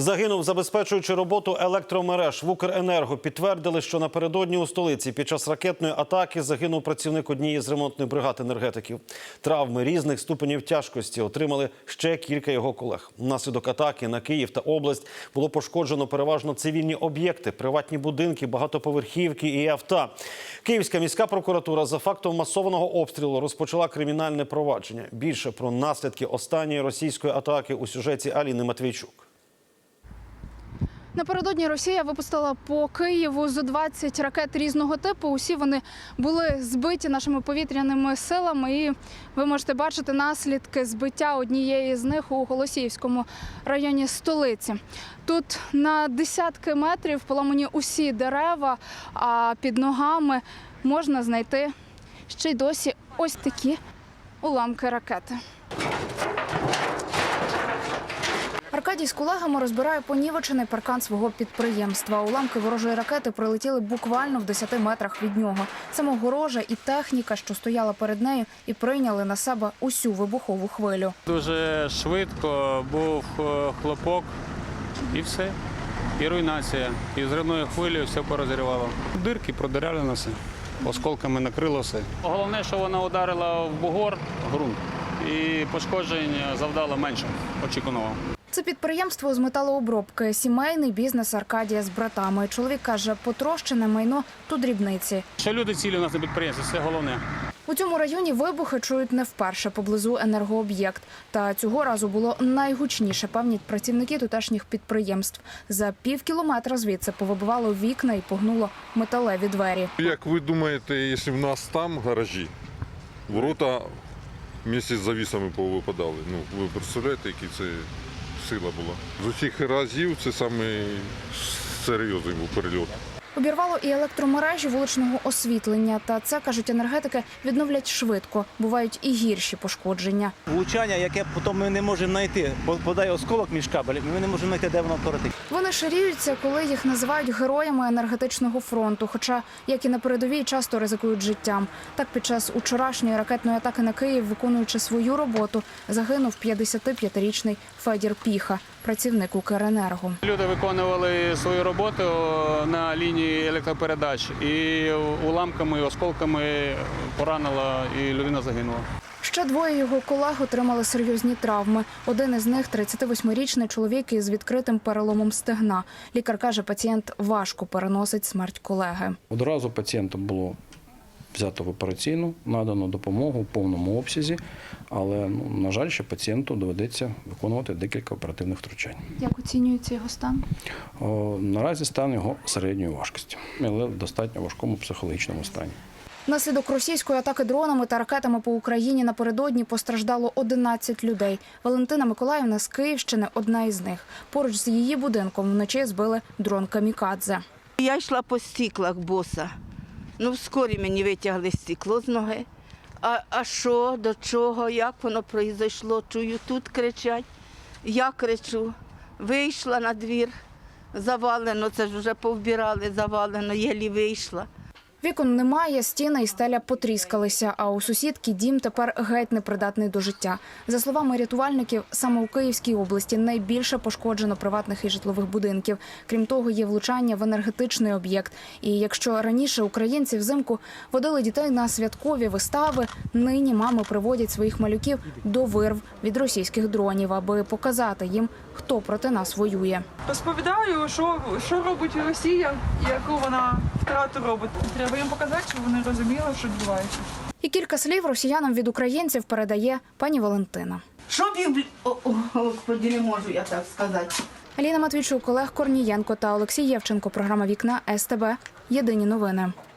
Загинув, забезпечуючи роботу електромереж в Укренерго. Підтвердили, що напередодні у столиці під час ракетної атаки загинув працівник однієї з ремонтних бригад енергетиків. Травми різних ступенів тяжкості отримали ще кілька його колег. Внаслідок атаки на Київ та область було пошкоджено переважно цивільні об'єкти, приватні будинки, багатоповерхівки і авто. Київська міська прокуратура за фактом масованого обстрілу розпочала кримінальне провадження. Більше про наслідки останньої російської атаки у сюжеті Аліни Матвійчук. Напередодні Росія випустила по Києву зо 20 ракет різного типу. Усі вони були збиті нашими повітряними силами. І ви можете бачити наслідки збиття однієї з них у Голосіївському районі столиці. Тут на десятки метрів поламані усі дерева, а під ногами можна знайти ще й досі ось такі уламки ракети. Аркадій з колегами розбирає понівечений паркан свого підприємства. Уламки ворожої ракети прилетіли буквально в 10 метрах від нього. Саме огорожа і техніка, що стояла перед нею, і прийняли на себе усю вибухову хвилю. Дуже швидко був е, хлопок і все. І руйнація. І зривною хвилею все порозривало. Дирки продиряли на все. Осколками накрило все. Головне, що вона ударила в бугор, ґрунт, і пошкоджень завдала менше очікуваного. Це підприємство з металообробки, сімейний бізнес Аркадія з братами. Чоловік каже, потрощене майно тут дрібниці. Що люди цілі у нас на підприємстві, це головне. У цьому районі вибухи чують не вперше поблизу енергооб'єкт. Та цього разу було найгучніше. Певнять працівники тутешніх підприємств. За пів кілометра звідси повибивало вікна і погнуло металеві двері. Як ви думаєте, якщо в нас там гаражі, ворота місці з завісами повипадали? Ну, ви представляєте, які це сила була? З усіх разів це самий серйозний був перельот. Обірвало і електромережі вуличного освітлення. Та це кажуть енергетики відновлять швидко. Бувають і гірші пошкодження. влучання, яке потім ми не можемо знайти. Подає осколок між кабелів, ми не можемо знайти, де воно коротить. Вони ширіються, коли їх називають героями енергетичного фронту. Хоча, як і на передовій, часто ризикують життям. Так, під час учорашньої ракетної атаки на Київ, виконуючи свою роботу, загинув 55-річний Федір Піха, працівник Укренерго. Люди виконували свою роботу на лінії електропередач і уламками, осколками поранила і людина загинула. Ще двоє його колег отримали серйозні травми. Один із них – 38-річний чоловік із відкритим переломом стегна. Лікар каже, пацієнт важко переносить смерть колеги. Одразу пацієнтом було взято в операційну, надано допомогу в повному обсязі, але ну, на жаль, ще пацієнту доведеться виконувати декілька оперативних втручань. Як оцінюється його стан? О, наразі стан його середньої важкості, але в достатньо важкому психологічному стані. Наслідок російської атаки дронами та ракетами по Україні напередодні постраждало 11 людей. Валентина Миколаївна з Київщини одна із них. Поруч з її будинком вночі збили дрон камікадзе. Я йшла по стіклах боса. Ну, вскорі мені витягли стекло з ноги. А, а що, до чого, як воно произойшло? Чую, тут кричать. Я кричу. Вийшла на двір, завалено, це ж вже повбирали, завалено, єлі вийшла. Вікон немає, стіни і стеля потріскалися, а у сусідки дім тепер геть непридатний до життя. За словами рятувальників, саме у Київській області найбільше пошкоджено приватних і житлових будинків. Крім того, є влучання в енергетичний об'єкт. І якщо раніше українці взимку водили дітей на святкові вистави, нині мами приводять своїх малюків до вирв від російських дронів, аби показати їм, хто проти нас воює. Розповідаю, що, що робить Росія яку вона втрату робить. Треба їм показати, щоб вони розуміли, що відбувається. І кілька слів росіянам від українців передає пані Валентина. Щоб їм... бл- О, о, господи, не можу я так сказати. Аліна Матвійчук, Олег Корнієнко та Олексій Євченко. Програма Вікна СТБ. Єдині новини.